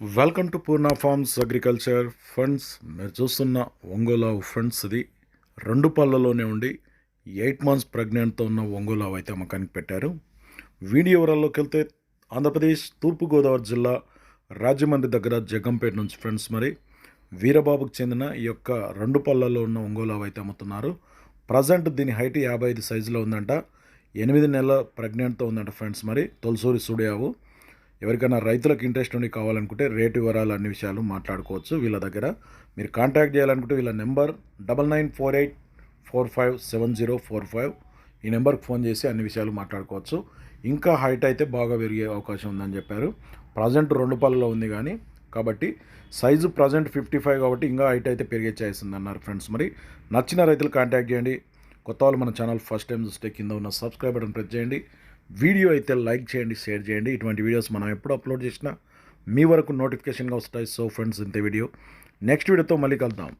Welcome to Purna farms agriculture funds మీరు చూస్తున్న ఒంగోలావు funds ఇది. రెండు పళ్ళలోనే ఉండి ఎయిట్ మంత్స్ ప్రెగ్నెంట్తో ఉన్న ఒంగోలావు అయితే అమ్మకానికి పెట్టారు. వీడియో వివరాల్లోకి వెళ్తే ఆంధ్రప్రదేశ్ తూర్పుగోదావరి జిల్లా రాజమండ్రి దగ్గర జగంపేట నుంచి ఫ్రెండ్స్ మరి వీరబాబుకు చెందిన ఈ యొక్క రెండు పళ్ళలో ఉన్న ఒంగోలావు అయితే అమ్ముతున్నారు. ప్రజెంట్ దీని హైట్ యాభై ఐదు సైజులో ఉందంట. ఎనిమిది నెలల ప్రెగ్నెంట్తో ఉందంట ఫ్రెండ్స్ మరి. తొలసూరి సుడియావు ఎవరికైనా రైతులకు ఇంట్రెస్ట్ ఉండి కావాలనుకుంటే రేటు వివరాలు అన్ని విషయాలు మాట్లాడుకోవచ్చు. వీళ్ళ దగ్గర మీరు కాంటాక్ట్ చేయాలనుకుంటే వీళ్ళ number double nine four eight four five seven zero four five ఈ నెంబర్కి ఫోన్ చేసి అన్ని విషయాలు మాట్లాడుకోవచ్చు. ఇంకా హైట్ అయితే బాగా పెరిగే అవకాశం ఉందని చెప్పారు. ప్రజెంట్ రెండు పళ్ళలో ఉంది కానీ కాబట్టి సైజు ప్రజెంట్ ఫిఫ్టీ ఫైవ్ కాబట్టి ఇంకా హైట్ అయితే పెరిగే ఛాయిస్ ఉందన్నారు ఫ్రెండ్స్. మరి నచ్చిన రైతులు కాంటాక్ట్ చేయండి. కొత్త వాళ్ళు మన ఛానల్ ఫస్ట్ టైం చూస్తే కింద ఉన్న సబ్స్క్రైబ్ బటన్ ప్రెస్ చేయండి. వీడియో అయితే లైక్ చేయండి షేర్ చేయండి. ఇటువంటి వీడియోస్ మనం ఎప్పుడు అప్లోడ్ చేసినా మీ వరకు నోటిఫికేషన్గా వస్తాయి. సో ఫ్రెండ్స్ ఇంత వీడియో. నెక్స్ట్ వీడియోతో మళ్ళీ కలుద్దాం.